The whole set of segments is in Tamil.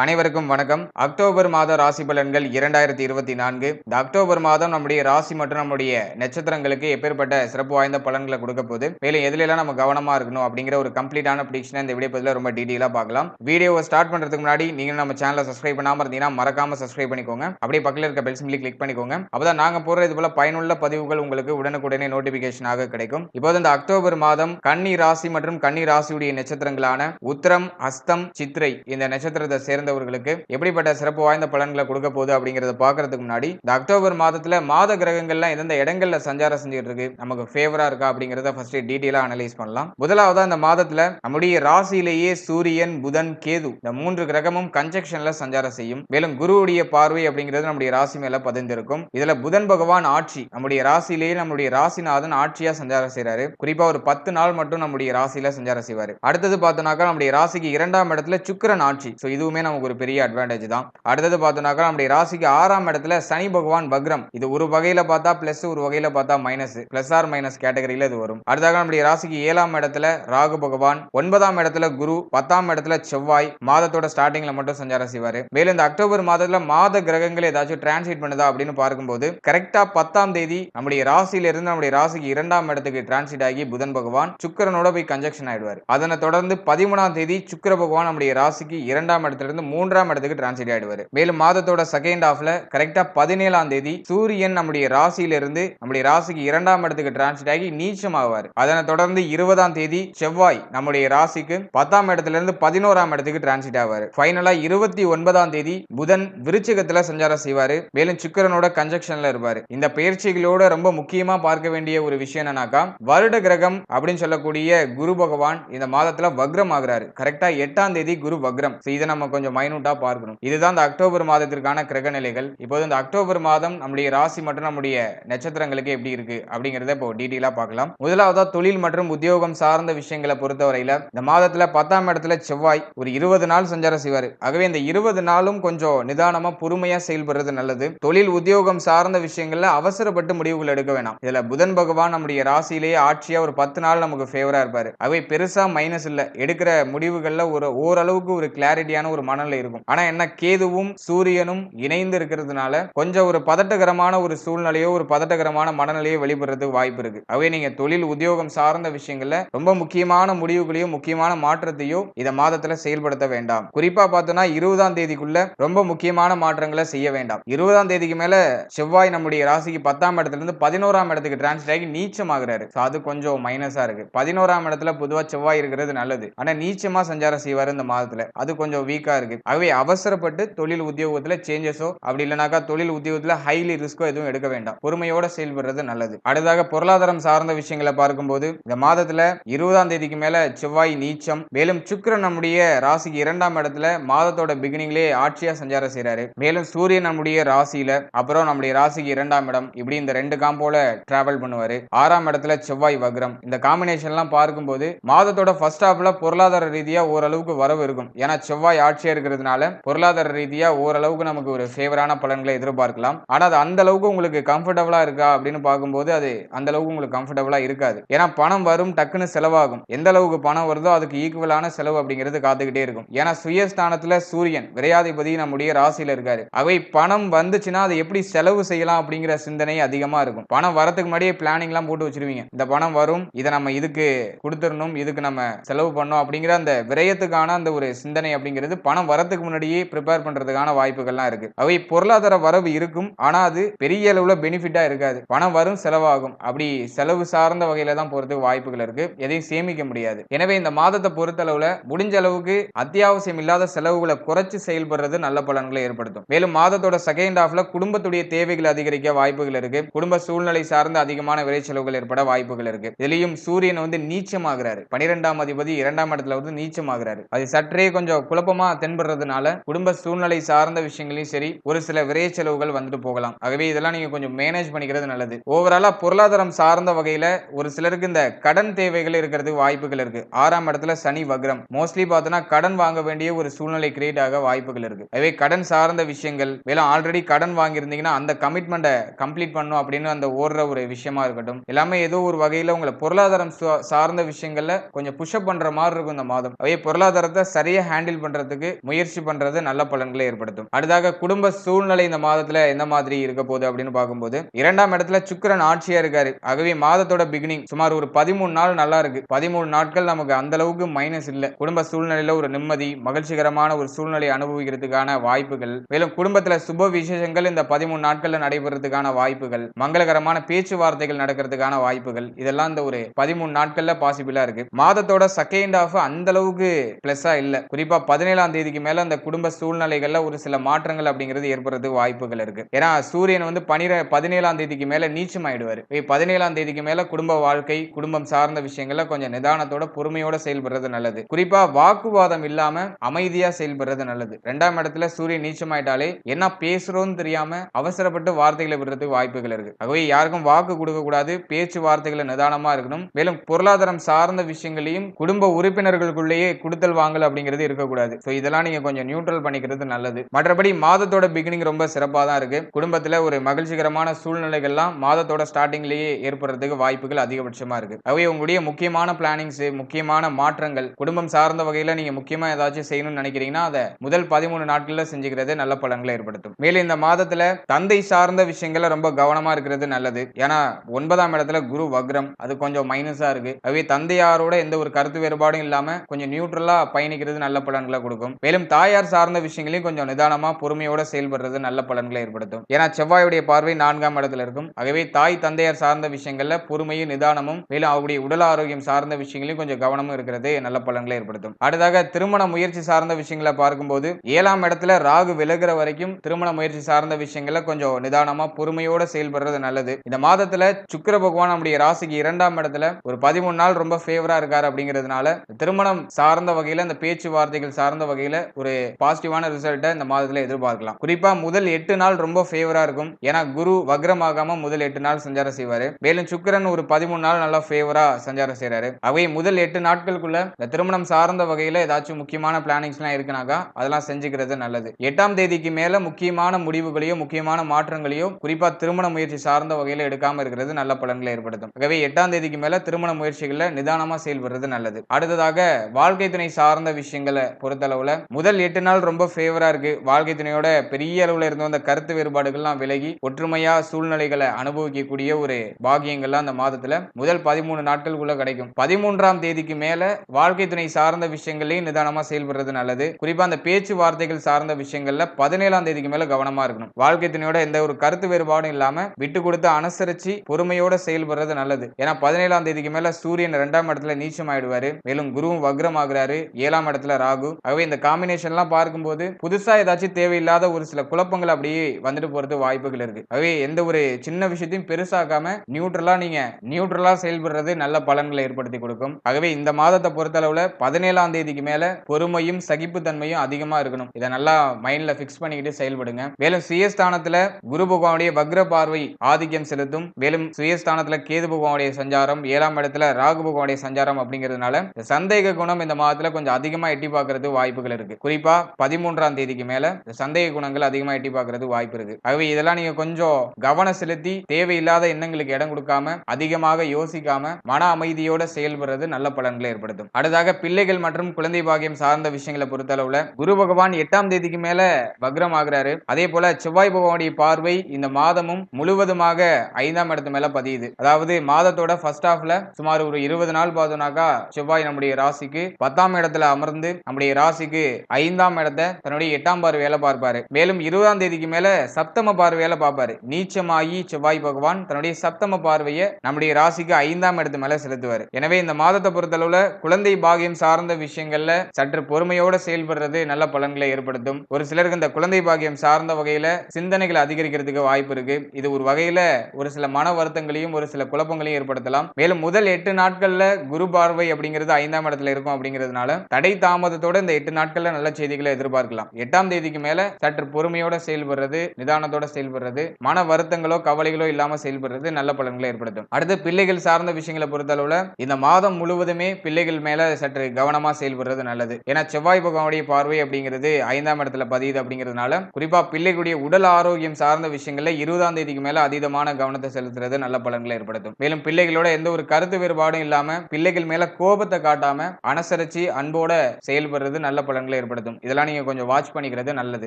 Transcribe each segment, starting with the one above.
அனைவருக்கும் வணக்கம். அக்டோபர் மாத ராசி பலன்கள் இரண்டாயிரத்தி இருபத்தி நான்கு. இந்த அக்டோபர் மாதம் நம்முடைய ராசி மற்றும் நம்முடைய நட்சத்திரங்களுக்கு எப்பேற்பட்ட சிறப்பு வாய்ந்த பலன்களை கொடுக்க போது மேலும் எதுலாம் நம்ம கவனமா இருக்கணும் அப்படிங்கிற ஒரு கம்ப்ளீட்டான பிடிக்ஷனை இந்த வீடியோ பதில ரொம்ப டீட்டெயிலா பார்க்கலாம். வீடியோவை ஸ்டார்ட் பண்றதுக்கு முன்னாடி நீங்க நம்ம சேனலை சப்ஸ்கிரைப் பண்ணாம இருந்தீங்கன்னா மறக்காம சப்ஸ்கிரைப் பண்ணிக்கோங்க. அப்படியே பக்கத்தில் இருக்க பெல் சிம்பிளி கிளிக் பண்ணிக்கோங்க. அப்பதான் நாங்க போற இது போல பயனுள்ள பதிவுகள் உங்களுக்கு உடனுக்குடனே நோட்டிபிகேஷனாக கிடைக்கும். இப்போது இந்த அக்டோபர் மாதம் கன்னி ராசி மற்றும் கன்னி ராசியுடைய நட்சத்திரங்களான உத்திரம் அஸ்தம் சித்திரை இந்த நட்சத்திரத்தை சேர்ந்தவர்களுக்கு எப்படிப்பட்ட சிறப்பு வாய்ந்த பலன்களை கொடுக்க போகுது அப்படிங்கறத பாக்குறதுக்கு முன்னாடி இந்த அக்டோபர் மாதத்துல மாத கிரகங்கள்லாம் எந்தெந்த இடங்கள்ல சஞ்சாரம் செஞ்சுட்டு இருக்கு நமக்கு ஃபேவரா இருக்கா அப்படிங்கறத ஃபர்ஸ்ட் டீட்டெயிலா அனலைஸ் பண்ணலாம். முதலாவதா இந்த மாதத்துல நம்முடைய ராசியிலேயே சூரியன் புதன் கேது இந்த மூன்று கிரகமும் கன்ஜெக்ஷன்ல சஞ்சாரம் செய்யும். மேலும் குருவுடைய பார்வை அப்படிங்கிறது நம்முடைய ராசி மேல பதிந்திருக்கும். இதுல புதன் பகவான் ஆட்சி நம்முடைய ராசியிலேயே நம்முடைய ராசிநாதன் ஆட்சியா சஞ்சாரம் செய்யறாரு குறிப்பா ஒரு பத்து நாள் மட்டும் நம்முடைய ராசியில சஞ்சாரம் செய்வாரு. அடுத்தது பார்த்தோம்னாக்கா நம்முடைய ராசிக்கு இரண்டாம் இடத்துல சுக்கிரன் ஆட்சி. ஸோ இதுவுமே நமக்கு ஒரு பெரிய அட்வான்டேஜ் தான். அடுத்தது பார்த்தோம்னாக்கா நம்முடைய ராசிக்கு ஆறாம் இடத்துல சனி பகவான் வக்ரம். இது ஒரு வகையில பார்த்தா பிளஸ் ஒரு வகையில பார்த்தா மைனஸ் பிளஸ் ஆர் மைனஸ் கேட்டகரியில இது வரும். அடுத்தாக நம்முடைய ராசிக்கு ஏழாம் இடத்துல ராகு பகவான் ஒன்பதாம் இடத்துல குரு பத்தாம் இடத்துல செவ்வாய் மாதத்தோட ஸ்டார்டிங்ல மட்டும் சஞ்சாரம் செய்வாரு. மேலும் இந்த அக்டோபர் மாதத்துல மாத கிரகங்கள் ஏதாச்சும் டிரான்ஸ்லேட் பண்ணுதா அப்படின்னு பார்க்கும்போது கரெக்டா பத்தாம் தேதி நம்முடைய ராசியில இருந்து நம்முடைய ராசிக்கு இரண்டாம் இடத்துக்கு டிரான்ஸ்லேட் ஆகி புதன் பகவான் சுக்கரனோட போய் கன்ஜெக்ஷன் ஆயிடுவார். அதனை தொடர்ந்து பதிமூணாம் தேதி சுக்கர பகவான் நம்முடைய ராசிக்கு இரண்டாம் இடத்துல இருந்து மூன்றாம் இடத்துக்கு டிரான்ஸ்லேட் ஆயிடுவார். மேலும் மாதத்தோட செகண்ட் ஹாஃப்ல கரெக்டா பதினேழாம் தேதி சூரியன் நம்முடைய ராசியிலிருந்து நம்முடைய ராசிக்கு இரண்டாம் இடத்துக்கு டிரான்ஸ்லேட் ஆகி நீச்சம் ஆவார் அதனை தொடர்ந்து இருபதாம் தேதி செவ்வாய் நம்முடைய ராசிக்கு பத்தாம் இடத்துல இருந்து பதினோராம் இடத்துக்கு டிரான்ஸ்லேட் ஆவார். ஃபைனலா இருபத்தி ஒன்பதாம் தேதி புதன் விருச்சகத்துல சஞ்சாரம் செய்வாரு. மேலும் சுக்கரனோட கன்ஜெக்ஷன்ல இருப்பாரு. இந்த பயிற்சிகளோட ரொம்ப முக்கியமா பார்க்க வேண்டிய ஒரு விஷயம் என்னன்னாக்கா வருட கிரகம் அப்படின்னு சொல்லக்கூடிய குரு பகவான் இந்த மாதத்துல வக்ரம் ஆகுறாரு கரெக்டா எட்டாம் தேதி குரு வக்ரம். இதை நம்ம கொஞ்சம் மைனூட்டா பார்க்கணும். இதுதான் இந்த அக்டோபர் மாதத்திற்கான கிரக நிலைகள். இப்போது இந்த அக்டோபர் மாதம் நம்முடைய ராசி மற்றும் நம்முடைய நட்சத்திரங்களுக்கு எப்படி இருக்கு அப்படிங்கறத இப்போ டீட்டெயிலா பார்க்கலாம். முதலாவதா தொழில் மற்றும் உத்தியோகம் சார்ந்த விஷயங்களை பொறுத்தவரையில இந்த மாதத்துல பத்தாம் இடத்துல செவ்வாய் ஒரு இருபது நாள் சஞ்சாரம் செய்வார். ஆகவே இந்த இருபது நாளும் கொஞ்சம் நிதானமா பொறுமையா செயல்படுறது நல்லது. தொழில் உத்தியோகம் சார்ந்த விஷயங்கள்ல அவசரப்பட்டு முடிவுகள் எடுக்க வேணாம். இதுல புதன் பகவான் நம்முடைய ராசியிலேயே ஆட்சியா ஒரு பத்து நாள் நமக்கு ஃபேவரா இருப்பாரு. அவை பெருசா மைனஸ் இல்ல. எடுக்கிற முடிவுகள்ல ஒரு ஓரளவுக்கு ஒரு கிளாரிட்டியான ஒரு மன மனநிலை இருக்கும். ஆனா என்ன கேதுவும் சூரியனும் இணைந்து இருக்கிறதுனால கொஞ்சம் ஒரு பதட்டகரமான ஒரு சூழ்நிலையோ ஒரு பதட்டகரமான மனநிலையோ வெளிப்படுறதுக்கு வாய்ப்பு இருக்கு. அவை நீங்க தொழில் உத்தியோகம் சார்ந்த விஷயங்கள்ல ரொம்ப முக்கியமான முடிவுகளையோ முக்கியமான மாற்றத்தையோ இந்த மாதத்துல செயல்படுத்த வேண்டாம். குறிப்பா பார்த்தோம்னா இருபதாம் தேதிக்குள்ள ரொம்ப முக்கியமான மாற்றங்களை செய்ய வேண்டாம். இருபதாம் தேதிக்கு மேல செவ்வாய் நம்முடைய ராசிக்கு பத்தாம் இடத்துல இருந்து பதினோராம் இடத்துக்கு டிரான்ஸ்லேட் ஆகி நீச்சமாகிறாரு. So அது கொஞ்சம் மைனஸா இருக்கு. பதினோராம் இடத்துல பொதுவா செவ்வாய் இருக்கிறது நல்லது. ஆனா நீச்சமா சஞ்சாரம் செய்வாரு இந்த மாதத்துல. அது கொஞ்சம் வீக்கா இருக்கு. இருக்கு. ஆகவே அவசரப்பட்டு தொழில் உத்தியோகத்துல சேஞ்சஸோ அப்படி இல்லைனாக்கா தொழில் உத்தியோகத்துல ஹைலி ரிஸ்கோ எதுவும் எடுக்க வேண்டாம். பொறுமையோட செயல்படுறது நல்லது. அடுத்ததாக பொருளாதாரம் சார்ந்த விஷயங்களை பார்க்கும்போது இந்த மாதத்துல இருபதாம் தேதிக்கு மேல செவ்வாய் நீச்சம் மேலும் சுக்கரன் நம்முடைய ராசிக்கு இரண்டாம் இடத்துல மாதத்தோட பிகினிங்லேயே ஆட்சியா சஞ்சாரம் செய்யறாரு மேலும் சூரியன் நம்முடைய ராசியில அப்புறம் நம்முடைய ராசிக்கு இரண்டாம் இடம் இப்படி இந்த ரெண்டு காம்போல டிராவல் பண்ணுவாரு. ஆறாம் இடத்துல செவ்வாய் வக்ரம். இந்த காம்பினேஷன் எல்லாம் பார்க்கும்போது மாதத்தோட ஃபர்ஸ்ட் ஹாஃப்ல பொருளாதார ரீதியா ஓரளவுக்கு வரவு இருக்கும். ஏன்னா செவ்வாய் ஆட்சியா இருக்கிறதுனால பொருளாதார ரீதியா ஓரளவுக்கு நமக்கு ஒரு ஃபேவரான பலன்களை எதிர்பார்க்கலாம். ஆனா அது அந்த அளவுக்கு உங்களுக்கு கம்ஃபர்டபுளா இருக்கா அப்படின்னு பார்க்கும்போது அது அந்த அளவுக்கு உங்களுக்கு கம்ஃபர்டபுளா இருக்காது. ஏன்னா பணம் வரும் டக்குன்னு செலவாகும். எந்த அளவுக்கு பணம் வருதோ அதுக்கு ஈக்குவலான செலவு அப்படிங்கிறது காத்துக்கிட்டே இருக்கும். ஏன்னா சுயஸ்தானத்துல சூரியன் விரையாதிபதி நம்முடைய ராசியில இருக்காரு. அவை பணம் வந்துச்சுன்னா அதை எப்படி செலவு செய்யலாம் அப்படிங்கிற சிந்தனை அதிகமா இருக்கும். பணம் வரதுக்கு முன்னாடியே பிளானிங் எல்லாம் போட்டு வச்சிருவீங்க. இந்த பணம் வரும் இதை நம்ம இதுக்கு கொடுத்துடணும் இதுக்கு நம்ம செலவு பண்ணோம் அப்படிங்கிற அந்த விரயத்துக்கான அந்த ஒரு சிந்தனை அப்படிங்கிறது பணம் வரதுக்கு முன்னாடியே ப்ரிப்பேர் பண்றதுக்கான வாய்ப்புகள்லாம் இருக்கு. அவை பொருளாதார வரவு இருக்கும். ஆனா அது பெரிய அளவுல பெனிஃபிட்டா இருக்காது. பணம் வரும் செலவாகும். அப்படி செலவு சார்ந்த வகையில தான் போறதுக்கு வாய்ப்புகள் இருக்கு. எதையும் சேமிக்க முடியாது. எனவே இந்த மாதத்தை பொறுத்தளவுல முடிஞ்ச அளவுக்கு அத்தியாவசியம் இல்லாத செலவுகளை குறைச்சு செயல்படுறது நல்ல பலன்களை ஏற்படுத்தும். மேலும் மாதத்தோட செகண்ட் ஹாஃப்ல குடும்பத்துடைய தேவைகள் அதிகரிக்க வாய்ப்புகள் இருக்கு. குடும்ப சூழ்நிலை சார்ந்த அதிகமான விலை செலவுகள் ஏற்பட வாய்ப்புகள் இருக்கு. இதுலயும் சூரியன் வந்து நீச்சமாகிறாரு. பனிரெண்டாம் அதிபதி இரண்டாம் இடத்துல வந்து நீச்சமாகிறாரு. அது சற்றே கொஞ்சம் குழப்பமா பயன்படுறதுனால குடும்ப சூழ்நிலை சார்ந்த விஷயங்களையும் சரி ஒரு சில விரைய செலவுகள் வந்துட்டு போகலாம். ஆகவே இதெல்லாம் நீங்க கொஞ்சம் மேனேஜ் பண்ணிக்கிறது நல்லது. ஓவராலா பொருளாதாரம் சார்ந்த வகையில ஒரு சிலருக்கு இந்த கடன் தேவைகள் இருக்கிறதுக்கு வாய்ப்புகள் இருக்கு. ஆறாம் இடத்துல சனி வக்ரம். மோஸ்ட்லி பார்த்தோன்னா கடன் வாங்க வேண்டிய ஒரு சூழ்நிலை கிரியேட் ஆக வாய்ப்புகள் இருக்கு. எனவே கடன் சார்ந்த விஷயங்கள் வேலை ஆல்ரெடி கடன் வாங்கியிருந்தீங்கன்னா அந்த கமிட்மெண்ட்டை கம்ப்ளீட் பண்ணும் அப்படின்னு அந்த ஓடுற ஒரு விஷயமா இருக்கட்டும். எல்லாமே ஏதோ ஒரு வகையில உங்களை பொருளாதாரம் சார்ந்த விஷயங்கள்ல கொஞ்சம் புஷ்அப் பண்ற மாதிரி இருக்கும் இந்த மாதம். அதே பொருளாதாரத்தை சரியா ஹேண்டில் பண்றதுக்கு முயற்சி பண்றது நல்ல பலன்களை ஏற்படுத்தும். அடுத்தாக குடும்ப சூழ்நிலை இந்த மாதத்துல எந்த மாதிரி இருக்க போகுது அப்படின்னு பார்க்கும்போது இரண்டாம் இடத்துல சுக்கிரன் ஆட்சியா இருக்காரு. ஆகவே மாதத்தோட பிகினிங் சுமார் ஒரு பதிமூணு நாள் நல்லா இருக்கு. பதிமூணு நாட்கள் நமக்கு அந்த அளவுக்கு மைனஸ் இல்ல. குடும்ப சூழ்நிலையில ஒரு நிம்மதி மகிழ்ச்சிகரமான ஒரு சூழ்நிலை அனுபவிக்கிறதுக்கான வாய்ப்புகள். மேலும் குடும்பத்துல சுப விசேஷங்கள் இந்த பதிமூணு நாட்கள்ல நடைபெறதுக்கான வாய்ப்புகள். மங்களகரமான பேச்சுவார்த்தைகள் நடக்கிறதுக்கான வாய்ப்புகள். இதெல்லாம் இந்த ஒரு பதிமூணு நாட்கள்ல பாசிபிளா இருக்கு. மாதத்தோட செகண்ட் ஹாஃப் அந்த அளவுக்கு பிளஸ்ஸா இல்ல. குறிப்பா பதினேழாம் தேதிக்கு மேல அந்த குடும்ப சூழ்நிலைகள்ல ஒரு சில மாற்றங்கள் அப்படிங்கிறது ஏற்படுறது வாய்ப்புகள் இருக்கு. ஏன்னா சூரியன் வந்து பனிர பதினேழாம் தேதிக்கு மேல நீச்சம் ஆயிடுவாரு பதினேழாம் தேதிக்கு மேல குடும்ப வாழ்க்கை குடும்பம் சார்ந்த விஷயங்கள்ல கொஞ்சம் நிதானத்தோட பொறுமையோட செயல்படுறது நல்லது. குறிப்பா வாக்குவாதம் இல்லாம அமைதியா செயல்படுறது நல்லது. ரெண்டாம் இடத்துல சூரியன் நீச்சம் ஆயிட்டாலே என்ன பேசுறோம்னு தெரியாம அவசரப்பட்டு வார்த்தைகளை விடுறதுக்கு வாய்ப்புகள் இருக்கு. ஆகவே யாருக்கும் வாக்கு கொடுக்க கூடாது பேச்சு வார்த்தைகளை நிதானமா இருக்கணும். மேலும் பொருளாதாரம் சார்ந்த விஷயங்களையும் குடும்ப உறுப்பினர்களுக்குள்ளேயே கொடுத்தல் வாங்கல் அப்படிங்கிறது இருக்கக்கூடாது. ஸோ இதெல்லாம் நீங்க கொஞ்சம் நியூட்ரல் பண்ணிக்கிறது நல்லது. மற்றபடி மாதத்தோட பிகினிங் ரொம்ப சிறப்பாக தான் இருக்கு. குடும்பத்துல ஒரு மகிழ்ச்சிகரமான சூழ்நிலைகள்லாம் மாதத்தோட ஸ்டார்டிங்லேயே ஏற்படுறதுக்கு வாய்ப்புகள் அதிகபட்சமா இருக்கு. அவை உங்களுடைய முக்கியமான பிளானிங்ஸ் முக்கியமான மாற்றங்கள் குடும்பம் சார்ந்த வகையில நீங்க முக்கியமா ஏதாச்சும் செய்யணும்னு நினைக்கிறீங்கன்னா அதை முதல் பதிமூணு நாட்கள்ல செஞ்சுக்கிறது நல்ல பலன்களை ஏற்படுத்தும். மேலும் இந்த மாதத்துல தந்தை சார்ந்த விஷயங்களை ரொம்ப கவனமா இருக்கிறது நல்லது. ஏன்னா ஒன்பதாம் இடத்துல குரு வக்ரம் அது கொஞ்சம் மைனஸா இருக்கு. அவை தந்தையாரோட எந்த ஒரு கருத்து வேறுபாடும் இல்லாம கொஞ்சம் நியூட்ரலா பயணிக்கிறது நல்ல பலன்களை கொடுக்கும். மேலும் தாயார் சார்ந்த விஷயங்களையும் கொஞ்சம் நிதானமா பொறுமையோட செயல்படுறது நல்ல பலன்களை ஏற்படுத்தும். ஏன்னா செவ்வாயுடைய பார்வை நான்காம் இடத்துல இருக்கும். ஆகவே தாய் தந்தையார் சார்ந்த விஷயங்கள்ல பொறுமையும் நிதானமும் மேலும் அவருடைய உடல் ஆரோக்கியம் சார்ந்த விஷயங்களையும் கொஞ்சம் கவனமும் இருக்கிறது நல்ல பலன்களை ஏற்படுத்தும். அடுத்ததாக திருமண முயற்சி சார்ந்த விஷயங்களை பார்க்கும்போது ஏழாம் இடத்துல ராகு விலகுற வரைக்கும் திருமண முயற்சி சார்ந்த விஷயங்கள்ல கொஞ்சம் நிதானமா பொறுமையோட செயல்படுறது நல்லது. இந்த மாதத்துல சுக்கிர பகவான் நம்முடைய ராசிக்கு இரண்டாம் இடத்துல ஒரு பதிமூணு நாள் ரொம்ப ஃபேவரா இருக்காரு அப்படிங்கிறதுனால திருமணம் சார்ந்த வகையில இந்த பேச்சுவார்த்தைகள் சார்ந்த வகையில ஒரு பாசிட்டிவான ரிசல்ட்டை இந்த மாதத்தில் எதிர்பார்க்கலாம். குறிப்பா முதல் எட்டு நாள் ரொம்ப ஃபேவரா இருக்கும். ஏன்னா குரு வக்ரமாகாம முதல் எட்டு நாள் சஞ்சாரம் செய்வாரு. மேலும் சுக்கிரன் ஒரு பதிமூணு நாள் நல்லா ஃபேவரா சஞ்சாரம் செய்றாரு. அவை முதல் எட்டு நாட்களுக்குள்ள இந்த திருமணம் சார்ந்த வகையில் ஏதாச்சும் முக்கியமான பிளானிங்ஸ்லாம் இருக்குனாக்கா அதெல்லாம் செஞ்சுக்கிறது நல்லது. எட்டாம் தேதிக்கு மேல முக்கியமான முடிவுகளையோ முக்கியமான மாற்றங்களையோ குறிப்பாக திருமண முயற்சி சார்ந்த வகையில் எடுக்காம இருக்கிறது நல்ல பலன்களை ஏற்படுத்தும். ஆகவே எட்டாம் தேதிக்கு மேலே திருமண முயற்சிகளில் நிதானமாக செயல்படுறது நல்லது. அடுத்ததாக வாழ்க்கை துணை சார்ந்த விஷயங்களை பொறுத்தளவில் முதல் எட்டு நாள் ரொம்ப ஃபேவரா இருக்கு. வாழ்க்கை துணையோட பெரிய அளவுல இருந்த அந்த கருத்து வேறுபாடுகள்லாம் விலகி ஒற்றுமையா சூழ்நிலைகளை அனுபவிக்கக்கூடிய ஒரு பாகியங்கள்லாம் அந்த மாதத்துல முதல் பதிமூணு நாட்களுக்குள்ள கிடைக்கும். பதிமூன்றாம் தேதிக்கு மேல வாழ்க்கை துணை சார்ந்த விஷயங்களையும் நிதானமா செயல்படுறது நல்லது. குறிப்பா அந்த பேச்சுவார்த்தைகள் சார்ந்த விஷயங்கள்ல பதினேழாம் தேதிக்கு மேல கவனமா இருக்கணும். வாழ்க்கை துணையோட எந்த ஒரு கருத்து வேறுபாடும் இல்லாம விட்டு கொடுத்து அனுசரிச்சு பொறுமையோட செயல்படுறது நல்லது. ஏன்னா பதினேழாம் தேதிக்கு மேல சூரியன் ரெண்டாம் இடத்துல நீச்சம் ஆயிடுவாரு மேலும் குருவும் வக்ரம் ஆகுறாரு ஏழாம் இடத்துல ராகு. ஆகவே இந்த காம காம்பினேஷன்லாம் பார்க்கும்போது புதுசாக ஏதாச்சும் தேவையில்லாத ஒரு சில குழப்பங்கள் அப்படியே வந்துட்டு போகிறது வாய்ப்புகள் இருக்குது ஆகவே எந்த ஒரு சின்ன விஷயத்தையும் பெருசாக்காம நியூட்ரலாக நீங்கள் நியூட்ரலாக செயல்படுறது நல்ல பலன்களை ஏற்படுத்தி கொடுக்கும். ஆகவே இந்த மாதத்தை பொறுத்தளவில் பதினேழாம் தேதிக்கு மேலே பொறுமையும் சகிப்புத்தன்மையும் அதிகமாக இருக்கணும். இதை நல்லா மைண்டில் ஃபிக்ஸ் பண்ணிக்கிட்டு செயல்படுங்க. மேலும் சுயஸ்தானத்தில் குரு பகவானுடைய வக்ர பார்வை ஆதிக்கம் செலுத்தும். மேலும் சுயஸ்தானத்தில் கேது பகவானுடைய சஞ்சாரம் ஏழாம் இடத்துல ராகு பகவானுடைய சஞ்சாரம் அப்படிங்கிறதுனால இந்த சந்தேக குணம் இந்த மாதத்தில் கொஞ்சம் அதிகமாக எட்டி பார்க்கறது வாய்ப்புகள் இருக்கு. குறிப்பா பதிமூன்றாம் தேதிக்கு மேல இந்த சந்தேக குணங்கள் அதிகமா எட்டி பார்க்கறது வாய்ப்பு இருக்கு. ஆகவே இதெல்லாம் நீங்க கொஞ்சம் கவனம் செலுத்தி தேவையில்லாத எண்ணங்களுக்கு இடம் கொடுக்காம அதிகமாக யோசிக்காம மன அமைதியோட செயல்படுறது நல்ல பலன்களை ஏற்படுத்தும். அடுத்ததாக பிள்ளைகள் மற்றும் குழந்தை பாக்கியம் சார்ந்த விஷயங்களை பொறுத்தளவுல குரு பகவான் எட்டாம் தேதிக்கு மேல வக்ரம் ஆகிறாரு. அதே போல செவ்வாய் பகவானுடைய பார்வை இந்த மாதமும் முழுவதுமாக ஐந்தாம் இடத்து மேல பதியுது. அதாவது மாதத்தோட ஃபர்ஸ்ட் ஹாஃப்ல சுமார் ஒரு இருபது நாள் பார்த்தோம்னாக்கா செவ்வாய் நம்முடைய ராசிக்கு பத்தாம் இடத்துல அமர்ந்து நம்முடைய ராசிக்கு ஐந்தாம் இடத்தை தன்னுடைய எட்டாம் பார்வையால பார்ப்பாரு. மேலும் இருபதாம் தேதிக்கு மேல சப்தம பார்வையால பார்ப்பாரு. நீச்சமாயி செவ்வாய் பகவான் தன்னுடைய சப்தம பார்வையை நம்முடைய ராசிக்கு ஐந்தாம் இடத்து மேல செலுத்துவார். எனவே இந்த மாதத்தை பொறுத்தளவுல குழந்தை பாகியம் சார்ந்த விஷயங்கள்ல சற்று பொறுமையோட செயல்படுறது நல்ல பலன்களை ஏற்படுத்தும். ஒரு சிலருக்கு இந்த குழந்தை பாகியம் சார்ந்த வகையில சிந்தனைகள் அதிகரிக்கிறதுக்கு வாய்ப்பு இருக்கு. இது ஒரு வகையில ஒரு சில மன வருத்தங்களையும் ஒரு சில குழப்பங்களையும் ஏற்படுத்தலாம். மேலும் முதல் எட்டு நாட்கள்ல குரு பார்வை அப்படிங்கிறது ஐந்தாம் இடத்துல இருக்கும் அப்படிங்கிறதுனால தடை தாமதத்தோட இந்த எட்டு நாட்கள் நாட்கள்ல நல்ல செய்திகளை எதிர்பார்க்கலாம். எட்டாம் தேதிக்கு மேல சற்று பொறுமையோட செயல்படுறது நிதானத்தோட செயல்படுறது மன வருத்தங்களோ கவலைகளோ இல்லாம செயல்படுறது நல்ல பலன்களை ஏற்படுத்தும். அடுத்து பிள்ளைகள் சார்ந்த விஷயங்களை பொறுத்தளவுல இந்த மாதம் முழுவதுமே பிள்ளைகள் மேல சற்று கவனமா செயல்படுறது நல்லது. ஏன்னா செவ்வாய் பகவானுடைய பார்வை அப்படிங்கிறது ஐந்தாம் இடத்துல பதியுது அப்படிங்கிறதுனால குறிப்பா பிள்ளைகளுடைய உடல் ஆரோக்கியம் சார்ந்த விஷயங்கள்ல இருபதாம் தேதிக்கு மேல அதீதமான கவனத்தை செலுத்துறது நல்ல பலன்களை ஏற்படுத்தும். மேலும் பிள்ளைகளோட எந்த ஒரு கருத்து வேறுபாடும் இல்லாம பிள்ளைகள் மேல கோபத்தை காட்டாம அனுசரிச்சு அன்போட செயல்படுறது நல்ல பலன்களை பலன்களை ஏற்படுத்தும். இதெல்லாம் நீங்க கொஞ்சம் வாட்ச் பண்ணிக்கிறது நல்லது.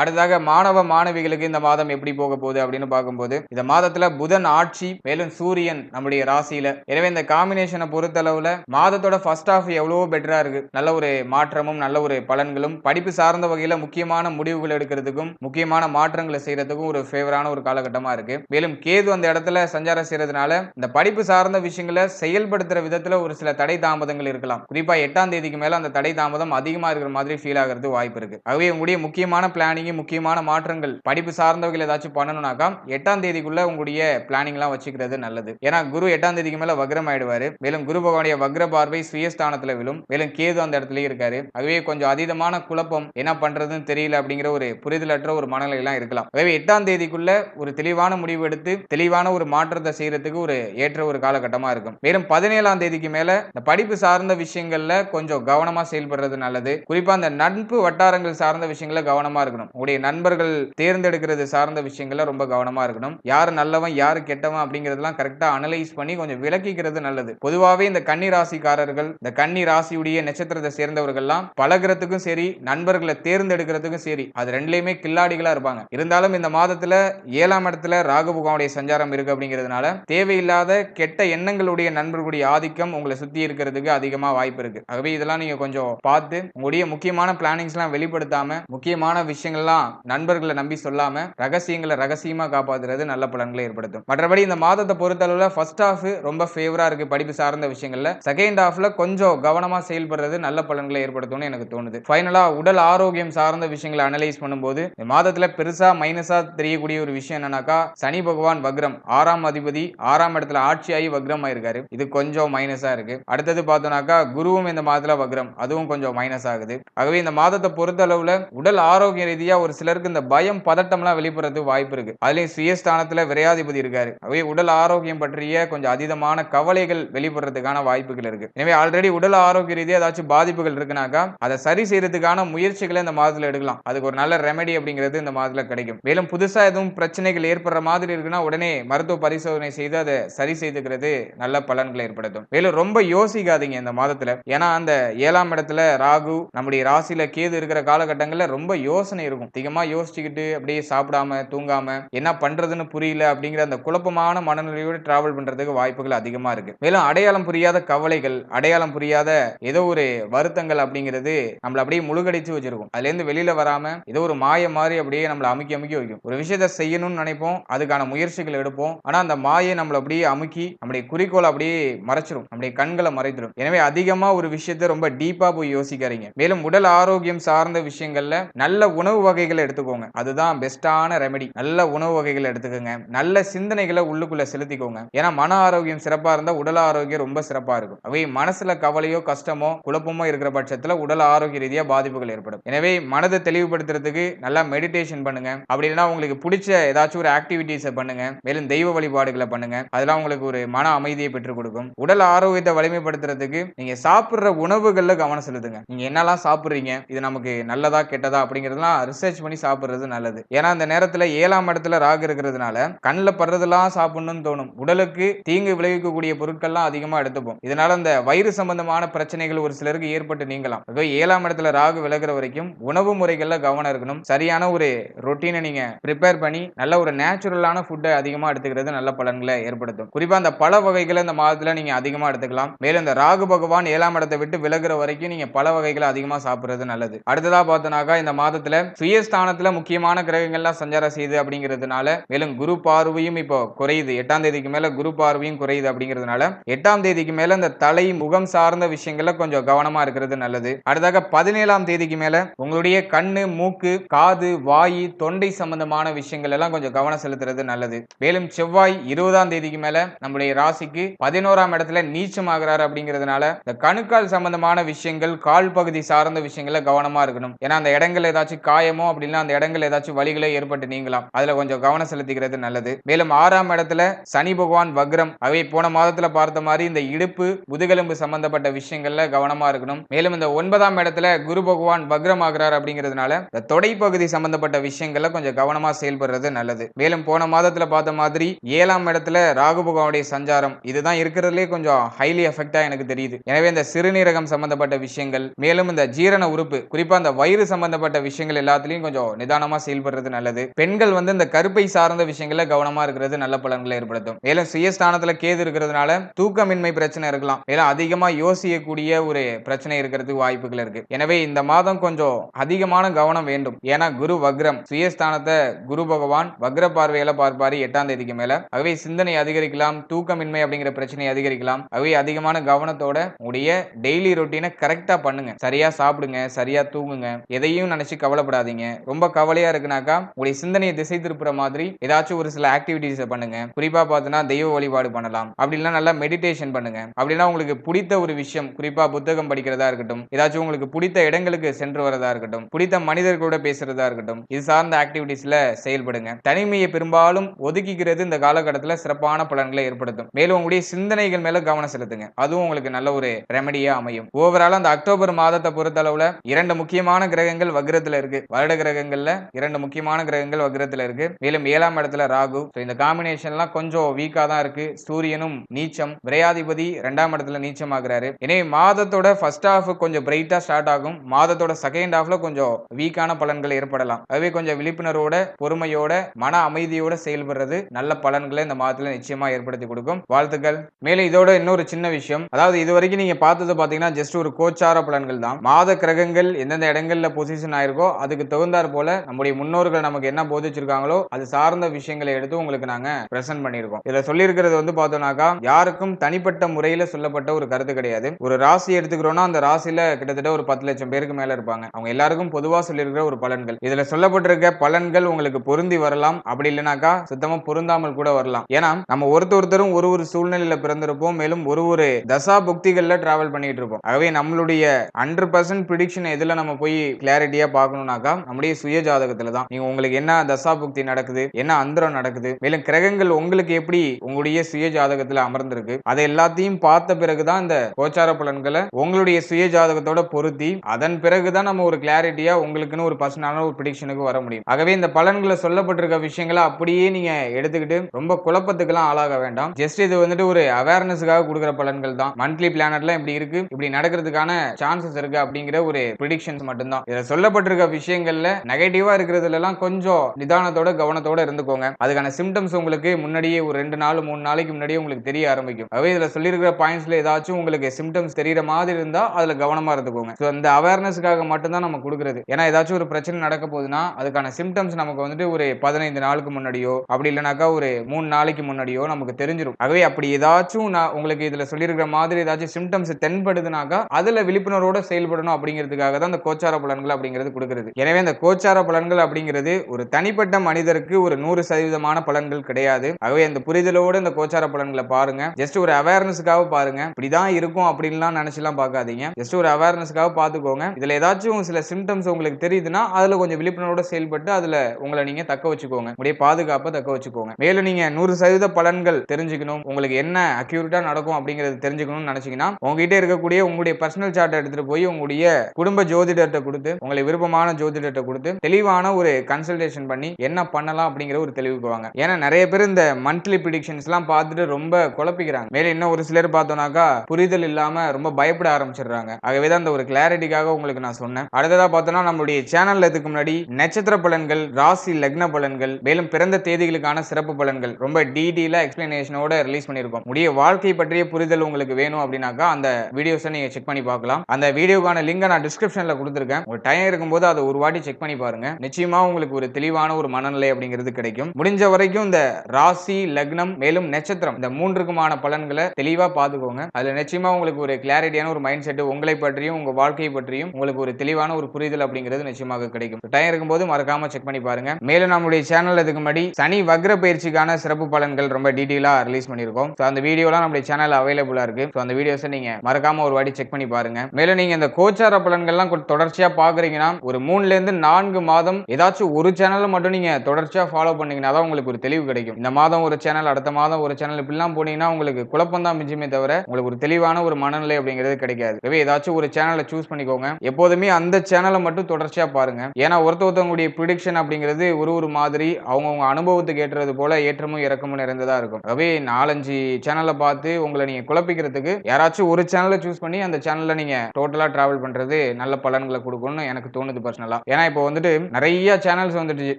அடுத்ததாக மாணவ மாணவிகளுக்கு இந்த மாதம் எப்படி போக போகுது அப்படின்னு பார்க்கும்போது இந்த மாதத்துல புதன் ஆட்சி மேலும் சூரியன் நம்முடைய ராசியில. எனவே இந்த காம்பினேஷனை பொறுத்தளவுல மாதத்தோட ஃபர்ஸ்ட் ஆஃப் எவ்வளவோ பெட்டரா இருக்கு. நல்ல ஒரு மாற்றமும் நல்ல ஒரு பலன்களும் படிப்பு சார்ந்த வகையில முக்கியமான முடிவுகள் எடுக்கிறதுக்கும் முக்கியமான மாற்றங்களை செய்யறதுக்கும் ஒரு ஃபேவரான ஒரு காலகட்டமா இருக்கு. மேலும் கேது அந்த இடத்துல சஞ்சாரம் செய்யறதுனால இந்த படிப்பு சார்ந்த விஷயங்களை செயல்படுத்துற விதத்துல ஒரு சில தடை தாமதங்கள் இருக்கலாம். குறிப்பா எட்டாம் தேதிக்கு மேல அந்த தடை தாமதம் அதிகமா இருக்கிற மாதிரி ஃபீல் ஆகிறது வாய்ப்பு இருக்கு. ஆகவே உங்களுடைய முக்கியமான பிளானிங் முக்கியமான மாற்றங்கள் படிப்பு சார்ந்தவர்கள் ஏதாச்சும் பண்ணணும்னாக்கா எட்டாம் தேதிக்குள்ள உங்களுடைய பிளானிங் எல்லாம் வச்சுக்கிறது நல்லது. ஏன்னா குரு எட்டாம் தேதிக்கு மேல வக்ரம் ஆயிடுவாரு. மேலும் குரு பகவானுடைய வக்ர பார்வை சுயஸ்தானத்துல விழும். மேலும் கேது அந்த இடத்துலயே இருக்காரு. ஆகவே கொஞ்சம் அதீதமான குழப்பம் என்ன பண்றதுன்னு தெரியல அப்படிங்கிற ஒரு புரிதலற்ற ஒரு மனநிலை எல்லாம் இருக்கலாம். ஆகவே எட்டாம் தேதிக்குள்ள ஒரு தெளிவான முடிவு எடுத்து தெளிவான ஒரு மாற்றத்தை செய்யறதுக்கு ஒரு ஏற்ற ஒரு காலகட்டமா இருக்கும். மேலும் பதினேழாம் தேதிக்கு மேல இந்த படிப்பு சார்ந்த விஷயங்கள்ல கொஞ்சம் கவனமா செயல்படுறது நல்லது. குறிப்பா அந்த நட்பு வட்டாரங்கள் சார்ந்த விஷயங்கள கவனமா இருக்கணும். உங்களுடைய நண்பர்கள் தேர்ந்தெடுக்கிறது சார்ந்த விஷயங்களை ரொம்ப கவனமா இருக்கணும். யார் நல்லவன் யார் கெட்டவன் அப்படிங்கறதெல்லாம் கரெக்டா அனலைஸ் பண்ணி கொஞ்சம் விளக்கிக்கிறது நல்லது. பொதுவாகவே இந்த கன்னி ராசிக்காரர்கள் இந்த கன்னி ராசியுடைய நட்சத்திரத்தை சேர்ந்தவர்கள்லாம் பழகுறதுக்கும் சரி நண்பர்களை தேர்ந்தெடுக்கிறதுக்கும் சரி அது ரெண்டுலயுமே கில்லாடிகளா இருப்பாங்க. இருந்தாலும் இந்த மாதத்துல ஏழாம் இடத்துல ராகுபுகாவுடைய சஞ்சாரம் இருக்கு அப்படிங்கிறதுனால தேவையில்லாத கெட்ட எண்ணங்களுடைய நண்பர்களுடைய ஆதிக்கம் உங்களை சுத்தி இருக்கிறதுக்கு அதிகமா வாய்ப்பு இருக்கு. ஆகவே இதெல்லாம் நீங்க கொஞ்சம் பார்த்து உங்களுடைய முக்கியமான பிளானிங்ஸ்லாம் வெளிப்படுத்தாமல் வெளிப்படுத்தாம முக்கியமான விஷயங்கள்லாம் நண்பர்களை நம்பி சொல்லாம ரகசியங்களை ரகசியமா காப்பாத்துறது நல்ல பலன்களை ஏற்படுத்தும். மற்றபடி இந்த மாதத்தை பொறுத்தளவுல ஃபர்ஸ்ட் ஹாஃப் ரொம்ப ஃபேவரா இருக்கு படிப்பு சார்ந்த விஷயங்கள்ல. செகண்ட் ஹாஃப்ல கொஞ்சம் கவனமா செயல்படுறது நல்ல பலன்களை ஏற்படுத்தும்னு எனக்கு தோணுது. ஃபைனலா உடல் ஆரோக்கியம் சார்ந்த விஷயங்களை அனலைஸ் பண்ணும்போது இந்த மாதத்துல பெருசா மைனஸா தெரியக்கூடிய ஒரு விஷயம் என்னன்னாக்கா சனி பகவான் வக்ரம் ஆறாம் அதிபதி ஆறாம் இடத்துல ஆட்சியாகி வக்ரம் ஆயிருக்காரு. இது கொஞ்சம் மைனஸா இருக்கு. அடுத்தது பார்த்தோம்னாக்கா குருவும் இந்த மாதத்துல வக்ரம் அதுவும் கொஞ்சம் மைனஸ் ஆகுது. ஆகவே இந்த மாதத்தை பொறுத்த அளவுல உடல் ஆரோக்கிய ரீதியா ஒரு சிலருக்கு இந்த பயம் பதட்டம்லாம் வெளிப்படுறதுக்கு வாய்ப்பு இருக்கு. அதுலயும் சுயஸ்தானத்துல விரையாதிபதி இருக்காரு. அவை உடல் ஆரோக்கியம் பற்றிய கொஞ்சம் அதீதமான கவலைகள் வெளிப்படுறதுக்கான வாய்ப்புகள் இருக்கு. எனவே ஆல்ரெடி உடல் ஆரோக்கிய ரீதியா ஏதாச்சும் பாதிப்புகள் இருக்குனாக்கா அதை சரி செய்யறதுக்கான முயற்சிகளை இந்த மாதத்துல எடுக்கலாம். அதுக்கு ஒரு நல்ல ரெமெடி அப்படிங்கிறது இந்த மாதத்துல கிடைக்கும். மேலும் புதுசா எதுவும் பிரச்சனைகள் ஏற்படுற மாதிரி இருக்குன்னா உடனே மருத்துவ பரிசோதனை செய்து அதை சரி செய்துக்கிறது நல்ல பலன்களை ஏற்படுத்தும். மேலும் ரொம்ப யோசிக்காதீங்க இந்த மாதத்துல. ஏன்னா அந்த ஏழாம் இடத்துல ராகு நம்முடைய ராசியில கேது இருக்கிற காலகட்டங்கள்ல ரொம்ப யோசனை இருக்கும். அதிகமா யோசிச்சுக்கிட்டு அப்படியே சாப்பிடாம தூங்காம என்ன பண்றதுன்னு புரியல அப்படிங்கிற அந்த குழப்பமான மனநிலையோடு டிராவல் பண்றதுக்கு வாய்ப்புகள் அதிகமா இருக்கு. மேலும் அடையாளம் புரியாத கவலைகள் அடையாளம் புரியாத ஏதோ ஒரு வருத்தங்கள் அப்படிங்கிறது நம்மள அப்படியே முழுகடிச்சு வச்சிருக்கும். அதுல இருந்து வெளியில வராம ஏதோ ஒரு மாய மாதிரி அப்படியே நம்மள அமுக்கி அமுக்கி வைக்கும். ஒரு விஷயத்த செய்யணும்னு நினைப்போம் அதுக்கான முயற்சிகள் எடுப்போம். ஆனா அந்த மாயை நம்மள அப்படியே அமுக்கி நம்முடைய குறிக்கோளை அப்படியே மறைச்சிரும். நம்முடைய கண்களை மறைத்திடும் எனவே அதிகமா ஒரு விஷயத்த ரொம்ப டீப்பா போய் யோசிக்காதீங்க. மேலும் உடல் ஆரோக்கியம் சார்ந்த விஷயங்கள்ல நல்ல உணவு வகைகளை எடுத்துக்கோங்க. அதுதான் பெஸ்டான ரெமெடி நல்ல உணவு வகைகளை எடுத்துக்கோங்க. நல்ல சிந்தனைகளை உள்ளுக்குள்ள செலுத்திக்கோங்க. ஏன்னா மன ஆரோக்கியம் சிறப்பா இருந்தா உடல் ஆரோக்கியம் ரொம்ப சிறப்பா இருக்கும். அவை மனசுல கவலையோ கஷ்டமோ குழப்பமோ இருக்கிற பட்சத்துல உடல் ஆரோக்கிய ரீதியா பாதிப்புகள் ஏற்படும். எனவே மனதை தெளிவுபடுத்துறதுக்கு நல்லா மெடிடேஷன் பண்ணுங்க. அப்படி இல்லைன்னா உங்களுக்கு பிடிச்ச ஏதாச்சும் ஒரு ஆக்டிவிட்டிஸை பண்ணுங்க. மேலும் தெய்வ வழிபாடுகளை பண்ணுங்க. அதெல்லாம் உங்களுக்கு ஒரு மன அமைதியை பெற்றுக் கொடுக்கும். உடல் ஆரோக்கியத்தை வலிமைப்படுத்துறதுக்கு நீங்க சாப்பிடுற உணவுகள்ல கவனம் செலுத்துங்க. நீங்க என்னெல்லாம் சாப்பிடுறீங்க இது நமக்கு நல்லதா கெட்டதா அப்படிங்கிறதுலாம் ரிசர்ச் பண்ணி சாப்பிடுறது நல்லது. ஏன்னா அந்த நேரத்தில் ஏழாம் இடத்துல ராகு இருக்கிறதுனால கண்ணில் படுறதெல்லாம் சாப்பிடணும்னு தோணும். உடலுக்கு தீங்கு விளைவிக்கக்கூடிய பொருட்கள்லாம் அதிகமா எடுத்துப்போம். இதனால அந்த வயிறு சம்பந்தமான பிரச்சனைகள் ஒரு சிலருக்கு ஏற்பட்டு நீங்கலாம். அதோ ஏழாம் இடத்துல ராகு விலகிற வரைக்கும் உணவு முறைகளில் கவனம் இருக்கணும். சரியான ஒரு ரொட்டீனை நீங்க ப்ரிப்பேர் பண்ணி நல்ல ஒரு நேச்சுரலான ஃபுட்டை அதிகமா எடுத்துக்கிறது நல்ல பலன்களை ஏற்படுத்தும். குறிப்பாக அந்த பல வகைகளை இந்த மாதத்தில் நீங்க அதிகமா எடுத்துக்கலாம். மேலும் இந்த ராகு பகவான் ஏழாம் இடத்தை விட்டு விலகிற வரைக்கும் நீங்க பல வகைகளை அதிகமா சாப்பிடுறது நல்லது. அடுத்ததா பார்த்தோம்னாக்கா இந்த மாதத்துல சுயஸ்தானத்துல முக்கியமான கிரகங்கள்லாம் சஞ்சாரம் செய்யுது அப்படிங்கிறதுனால மேலும் குரு பார்வையும் இப்போ குறையுது. எட்டாம் தேதிக்கு மேல குரு பார்வையும் குறையுது அப்படிங்கிறதுனால எட்டாம் தேதிக்கு மேல இந்த தலை முகம் சார்ந்த விஷயங்கள்ல கொஞ்சம் கவனமா இருக்கிறது நல்லது. அடுத்தாக பதினேழாம் தேதிக்கு மேல உங்களுடைய கண்ணு மூக்கு காது வாய் தொண்டை சம்பந்தமான விஷயங்கள் எல்லாம் கொஞ்சம் கவனம் செலுத்துறது நல்லது. மேலும் செவ்வாய் இருபதாம் தேதிக்கு மேல நம்முடைய ராசிக்கு பதினோராம் இடத்துல நீச்சம் ஆகிறாரு அப்படிங்கிறதுனால இந்த கணுக்கால் சம்பந்தமான விஷயங்கள் கால் பகுதி சார்ந்த விஷயங்கள் விஷயங்கள்ல கவனமா இருக்கணும். ஏன்னா அந்த இடங்கள் ஏதாச்சும் காயமோ அப்படின்னா அந்த இடங்கள் ஏதாச்சும் வழிகளே ஏற்பட்டு நீங்களாம் அதுல கொஞ்சம் கவனம் செலுத்திக்கிறது நல்லது. மேலும் ஆறாம் இடத்துல சனி பகவான் வக்ரம். அவை போன மாதத்துல பார்த்த மாதிரி இந்த இடுப்பு முதுகெலும்பு சம்பந்தப்பட்ட விஷயங்கள்ல கவனமா இருக்கணும். மேலும் இந்த ஒன்பதாம் இடத்துல குரு பகவான் வக்ரம் ஆகிறார் அப்படிங்கிறதுனால இந்த தொடை பகுதி சம்பந்தப்பட்ட விஷயங்கள்ல கொஞ்சம் கவனமா செயல்படுறது நல்லது. மேலும் போன மாதத்துல பார்த்த மாதிரி ஏழாம் இடத்துல ராகு பகவானுடைய சஞ்சாரம். இதுதான் இருக்கிறதுலே கொஞ்சம் ஹைலி எஃபெக்டா எனக்கு தெரியுது. எனவே இந்த சிறுநீரகம் சம்பந்தப்பட்ட விஷயங்கள் மேலும் இந்த ஜீரண உறுப்பு. குறிப்பாக அந்த வயிறு சம்பந்தப்பட்ட விஷயங்கள் எல்லாத்துலேயும் கொஞ்சம் நிதானமாக செயல்படுறது நல்லது. பெண்கள் வந்து இந்த கருப்பை சார்ந்த விஷயங்களில் கவனமாக இருக்கிறது நல்ல பலன்களை ஏற்படுத்தும். மேலும் சுயஸ்தானத்தில் கேது இருக்கிறதுனால தூக்கமின்மை பிரச்சனை இருக்கலாம். மேலும் அதிகமாக யோசிக்கக்கூடிய ஒரு பிரச்சனை இருக்கிறதுக்கு வாய்ப்புகள் இருக்கு. எனவே இந்த மாதம் கொஞ்சம் அதிகமான கவனம் வேண்டும். ஏன்னா குரு வக்ரம் சுயஸ்தானத்தை குரு பகவான் வக்ர பார்வையில பார்ப்பாரு எட்டாம் தேதிக்கு மேல. ஆகவே சிந்தனை அதிகரிக்கலாம் தூக்கமின்மை அப்படிங்கிற பிரச்சனை அதிகரிக்கலாம். ஆகவே அதிகமான கவனத்தோட உடைய டெய்லி ரொட்டீனை கரெக்டா பண்ணுங்க. சரியா சாப்பிடுங்க சரியா தூங்குங்க. எதையும் நினைச்சு கவலைப்படாதீங்க. ரொம்ப கவலையா இருக்குனாக்கா உங்களுடைய சிந்தனையை திசை திருப்புற மாதிரி ஏதாச்சும் ஒரு சில ஆக்டிவிட்டிஸை பண்ணுங்க. குறிப்பா பார்த்தோன்னா தெய்வ வழிபாடு பண்ணலாம். அப்படி நல்லா மெடிடேஷன் பண்ணுங்க. அப்படின்னா உங்களுக்கு பிடித்த ஒரு விஷயம் குறிப்பா புத்தகம் படிக்கிறதா இருக்கட்டும் ஏதாச்சும் உங்களுக்கு பிடித்த இடங்களுக்கு சென்று வரதா இருக்கட்டும் பிடித்த மனிதர்களோட பேசுறதா இருக்கட்டும் இது சார்ந்த ஆக்டிவிட்டிஸ்ல செயல்படுங்க. தனிமையை பெரும்பாலும் ஒதுக்கிக்கிறது இந்த காலகட்டத்தில் சிறப்பான பலன்களை ஏற்படுத்தும். மேலும் உங்களுடைய சிந்தனைகள் மேல கவனம் செலுத்துங்க. அதுவும் உங்களுக்கு நல்ல ஒரு ரெமடியா அமையும். ஓவரால் அந்த அக்டோபர் மாதத்தை பொறுத்தளவுல இரண்டு முக்கியமான கிரகங்கள் வக்ரத்துல இருக்கு. வருட கிரகங்கள்ல இரண்டு முக்கியமான கிரகங்கள் வக்ரத்துல இருக்கு. மேலும் ஏழாம் இடத்துல ராகு. இந்த காம்பினேஷன்லாம் கொஞ்சம் வீக்கா தான் இருக்கு. சூரியனும் நீச்சம். விரையாதிபதி ரெண்டாம் இடத்துல நீச்சம் ஆகுறாரு. எனவே மாதத்தோட ஃபர்ஸ்ட் ஹாஃப் கொஞ்சம் பிரைட்டா ஸ்டார்ட் ஆகும். மாதத்தோட செகண்ட் ஹாஃப்ல கொஞ்சம் வீக்கான பலன்கள் ஏற்படலாம். அதுவே கொஞ்சம் விழிப்புணர்வோட பொறுமையோட மன அமைதியோட செயல்படுறது நல்ல பலன்களை இந்த மாதத்துல நிச்சயமா ஏற்படுத்தி கொடுக்கும். வாழ்த்துக்கள். மேலும் இதோட இன்னொரு சின்ன விஷயம். அதாவது இது வரைக்கும் நீங்க பார்த்தது பாத்தீங்கன்னா ஜஸ்ட் ஒரு கோச்சார பலன்கள் தான். மாத கிரக கிரகங்கள் எந்தெந்த இடங்களில் பொசிஷன் ஆயிருக்கோ அதுக்கு தகுந்தாற் போல நம்முடைய முன்னோர்கள் நமக்கு என்ன போதிச்சிருக்காங்களோ அது சார்ந்த விஷயங்களை எடுத்து உங்களுக்கு நாங்க பிரசன்ட் பண்ணியிருக்கோம். இதுல சொல்லியிருக்கிறது வந்து பார்த்தோம்னாக்கா யாருக்கும் தனிப்பட்ட முறையில சொல்லப்பட்ட ஒரு கருத்து கிடையாது. ஒரு ராசி எடுத்துக்கிறோம்னா அந்த ராசியில கிட்டத்தட்ட ஒரு பத்து லட்சம் பேருக்கு மேல இருப்பாங்க. அவங்க எல்லாருக்கும் பொதுவா சொல்லியிருக்கிற ஒரு பலன்கள். இதுல சொல்லப்பட்டிருக்க பலன்கள் உங்களுக்கு பொருந்தி வரலாம். அப்படி இல்லைனாக்கா சுத்தமா பொருந்தாமல் கூட வரலாம். ஏன்னா நம்ம ஒருத்தர் ஒருத்தரும் ஒரு ஒரு சூழ்நிலையில பிறந்திருப்போம். மேலும் ஒரு ஒரு தசா புக்திகள்ல டிராவல் பண்ணிட்டு இருப்போம். ஆகவே நம்மளுடைய ஹண்ட்ரட் பர்சன்ட் ப்ரிடிக்ஷன் எதுல நம்ம போய் கிளாரிட்டியா பார்க்கணும்னாக்கா நம்முடைய சுய ஜாதகத்துல தான் நீங்க உங்களுக்கு என்ன தசா புக்தி நடக்குது என்ன அந்தரம் நடக்குது மேலும் கிரகங்கள் உங்களுக்கு எப்படி உங்களுடைய சுய ஜாதகத்துல அமர்ந்திருக்கு அதை எல்லாத்தையும் பார்த்த பிறகுதான் இந்த கோச்சார பலன்களை உங்களுடைய சுய ஜாதகத்தோட பொருத்தி அதன் பிறகுதான் நம்ம ஒரு கிளாரிட்டியா உங்களுக்குன்னு ஒரு பர்சனலான ஒரு ப்ரிடிக்ஷனுக்கு வர முடியும். ஆகவே இந்த பலன்களை சொல்லப்பட்டிருக்க விஷயங்களை அப்படியே நீங்க எடுத்துக்கிட்டு ரொம்ப குழப்பத்துக்கெல்லாம் ஆளாக வேண்டாம். ஜஸ்ட் இது வந்துட்டு ஒரு அவேர்னஸுக்காக கொடுக்குற பலன்கள் தான். மந்த்லி பிளானட்லாம் இப்படி இருக்கு இப்படி நடக்கிறதுக்கான சான்சஸ் இருக்கு அப்படிங்கிற ஒரு ப்ரிடிக்ஷன்ஸ் மட்டும்தான். இதில் சொல்லப்பட்டிருக்க விஷயங்கள்ல நெகட்டிவா இருக்கிறதுல எல்லாம் கொஞ்சம் நிதானத்தோட கவனத்தோட இருந்துக்கோங்க. அதுக்கான சிம்டம்ஸ் உங்களுக்கு முன்னாடியே ஒரு ரெண்டு நாள் மூணு நாளைக்கு முன்னாடியே உங்களுக்கு தெரிய ஆரம்பிக்கும். அவே இதுல சொல்லியிருக்கிற பாயிண்ட்ஸ்ல ஏதாச்சும் உங்களுக்கு சிம்டம்ஸ் தெரியற மாதிரி இருந்தா அதுல கவனமா இருந்துக்கோங்க. ஸோ அந்த அவேர்னஸ்க்காக மட்டும்தான் நம்ம கொடுக்குறது. ஏன்னா ஏதாச்சும் ஒரு பிரச்சனை நடக்க போகுதுன்னா அதுக்கான சிம்டம்ஸ் நமக்கு வந்துட்டு ஒரு பதினைந்து நாளுக்கு முன்னாடியோ அப்படி இல்லைனாக்கா ஒரு மூணு நாளைக்கு முன்னாடியோ நமக்கு தெரிஞ்சிடும் ஆகவே அப்படி ஏதாச்சும் நான் உங்களுக்கு இதுல சொல்லியிருக்கிற மாதிரி ஏதாச்சும் சிம்டம்ஸ் தென்படுதுனாக்கா அதுல விழிப்புணர்வோட செயல்படணும் அப்படிங்கிறதுக்காக தான் இந்த கோச்சார பலன்கள் அப்படிங்கிறது கொடுக்கிறது. எனவே இந்த கோச்சார பலன்கள் அப்படிங்கிறது ஒரு தனிப்பட்ட மனிதருக்கு ஒரு நூறு சதவீதமான பலன்கள் கிடையாது. ஆகவே அந்த புரிதலோடு இந்த கோச்சார பலன்களை பாருங்க. ஜஸ்ட் ஒரு அவேர்னஸ்க்காக பாருங்க. இப்படிதான் இருக்கும் அப்படின்லாம் நினைச்சுலாம் பார்க்காதீங்க. ஜஸ்ட் ஒரு அவேர்னஸுக்காக பார்த்துக்கோங்க. இதுல ஏதாச்சும் சில சிம்டம்ஸ் உங்களுக்கு தெரியுதுன்னா அதுல கொஞ்சம் விழிப்புணர்வோட செயல்பட்டு அதுல உங்களை நீங்க தக்க வச்சுக்கோங்க. உடைய பாதுகாப்பை தக்க வச்சுக்கோங்க. மேலும் நீங்க நூறு சதவீத பலன்கள் தெரிஞ்சுக்கணும். உங்களுக்கு என்ன அக்யூரேட்டா நடக்கும் அப்படிங்கறது தெரிஞ்சுக்கணும்னு நினைச்சீங்கன்னா உங்ககிட்ட இருக்கக்கூடிய உங்களுடைய பர்சனல் சார்ட் எடுத்துட்டு போய் உங்களுடைய குடும்ப ஜோதிடர்கிட்ட கொடுத்து உங்களை விருப்பமான ஜோதிடர்கிட்ட கொடுத்து தெளிவான ஒரு கன்சல்டேஷன் பண்ணி என்ன பண்ணலாம் அப்படிங்கிற ஒரு தெளிவுக்கு போவாங்க ஏன்னா நிறைய பேர் இந்த மந்த்லி ப்ரிடிக்ஷன்ஸ் எல்லாம் பார்த்துட்டு ரொம்ப குழப்பிக்கிறாங்க. மேலே இன்னும் ஒரு சிலர் பார்த்தோம்னாக்கா புரிதல் இல்லாம ரொம்ப பயப்பட ஆரம்பிச்சிடுறாங்க. ஆகவே தான் அந்த ஒரு கிளாரிட்டிக்காக உங்களுக்கு நான் சொன்னேன். அடுத்ததா பார்த்தோம்னா நம்மளுடைய சேனல்ல இதுக்கு முன்னாடி நட்சத்திர பலன்கள் ராசி லக்ன பலன்கள் மேலும் பிறந்த தேதிகளுக்கான சிறப்பு பலன்கள் ரொம்ப டீடெயிலா எக்ஸ்பிளனேஷனோட ரிலீஸ் பண்ணியிருக்கோம். உடைய வாழ்க்கை பற்றிய புரிதல் உங்களுக்கு வேணும் அப்படின்னாக்கா அந்த வீடியோஸை நீங்க செக் பண்ணி பார்க்கலாம். அந்த வீடியோக்கான லிங்கை நான் டிஸ்கிரிப்ஷன்ல கொடுத்துருக்கேன். ஒரு டைம் இருக்கும்போது அதை ஒரு வாட்டி செக் பண்ணி பாருங்க. நிச்சயமா உங்களுக்கு ஒரு தெளிவான ஒரு மனநிலை அப்படிங்கிறது கிடைக்கும். முடிஞ்ச வரைக்கும் இந்த ராசி லக்னம் மேலும் நட்சத்திரம் இந்த மூன்றுக்குமான பலன்களை தெளிவா பார்த்துக்கோங்க. அதுல நிச்சயமா உங்களுக்கு ஒரு கிளாரிட்டியான ஒரு மைண்ட் செட் உங்களை பற்றியும் உங்க வாழ்க்கையை பற்றியும் உங்களுக்கு ஒரு தெளிவான ஒரு புரிதல் அப்படிங்கிறது நிச்சயமாக கிடைக்கும். டைம் இருக்கும்போது மறக்காம செக் பண்ணி பாருங்க. மேலும் நம்முடைய சேனல் இதுக்கு முன்னாடி சனி வக்ர பயிற்சிக்கான சிறப்பு பலன்கள் ரொம்ப டீட்டெயிலா ரிலீஸ் பண்ணியிருக்கோம். ஸோ அந்த வீடியோலாம் நம்முடைய சேனல் அவைலபிளா இருக்கு. ஸோ அந்த வீடியோஸை நீங்க மறக்காம ஒரு வாட்டி செக் பண்ணி பாருங்க. மேலும் நீங்க இந்த கோச்சார பலன் பலன்கள்லாம் தொடர்ச்சியாக தொடர்ச்சியா பாக்குறீங்கன்னா ஒரு மூணுல இருந்து நான்கு மாதம் ஏதாச்சும் ஒரு சேனலை மட்டும் நீங்க தொடர்ச்சியா ஃபாலோ பண்ணீங்கன்னா தான் உங்களுக்கு ஒரு தெளிவு கிடைக்கும். இந்த மாதம் ஒரு சேனல் அடுத்த மாதம் ஒரு சேனல் இப்படிலாம் போனீங்கன்னா உங்களுக்கு குழப்பம் தான் மிஞ்சுமே தவிர உங்களுக்கு ஒரு தெளிவான ஒரு மனநிலை அப்படிங்கிறது கிடைக்காது. ஏதாச்சும் ஒரு சேனலை சூஸ் பண்ணிக்கோங்க. எப்போதுமே அந்த சேனலை மட்டும் தொடர்ச்சியா பாருங்க. ஏன்னா ஒருத்த ஒருத்தவங்களுடைய ப்ரிடிக்ஷன் அப்படிங்கிறது ஒரு ஒரு மாதிரி அவங்கவுங்க அனுபவத்துக்கு ஏற்றது போல ஏற்றமும் இறக்கமும் நிறைந்ததா இருக்கும். ஆகவே நாலஞ்சு சேனலை பார்த்து உங்களை நீங்க குழப்பிக்கிறதுக்கு யாராச்சும் ஒரு சேனலை சூஸ் பண்ணி அந்த சேனல்ல நீங்க டோட்டலா டிராவல் பண்றது நல்ல பலன்களை கொடுக்கும்னு எனக்கு தோணுது பர்சனலாக ஏன்னா இப்போ வந்துட்டு நிறைய சேனல்ஸ் வந்துடுச்சு.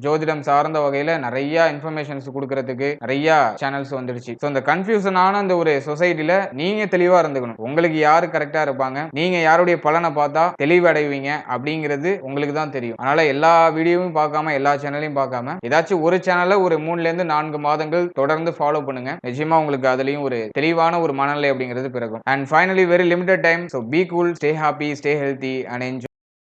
ஜோதிடம் சார்ந்த வகையில் நிறைய இன்ஃபர்மேஷன்ஸ் கொடுக்கறதுக்கு நிறைய சேனல்ஸ் வந்துடுச்சு. ஸோ இந்த கன்ஃபியூஷனான அந்த ஒரு சொசைட்டியில் நீங்கள் தெளிவாக இருந்துக்கணும். உங்களுக்கு யார் கரெக்டாக இருப்பாங்க? நீங்கள் யாருடைய பலனை பார்த்தா தெளிவடைவீங்க அப்படிங்கிறது உங்களுக்கு தான் தெரியும். அதனால் எல்லா வீடியோவும் பார்க்காம எல்லா சேனலையும் பார்க்காம ஏதாச்சும் ஒரு சேனலை ஒரு மூணுலேருந்து நான்கு மாதங்கள் தொடர்ந்து ஃபாலோ பண்ணுங்க. நிச்சயமா உங்களுக்கு அதுலயும் ஒரு தெளிவான ஒரு மனநிலை அப்படிங்கிறது பிறகும் and finally very limited time so be cool stay happy stay healthy and enjoy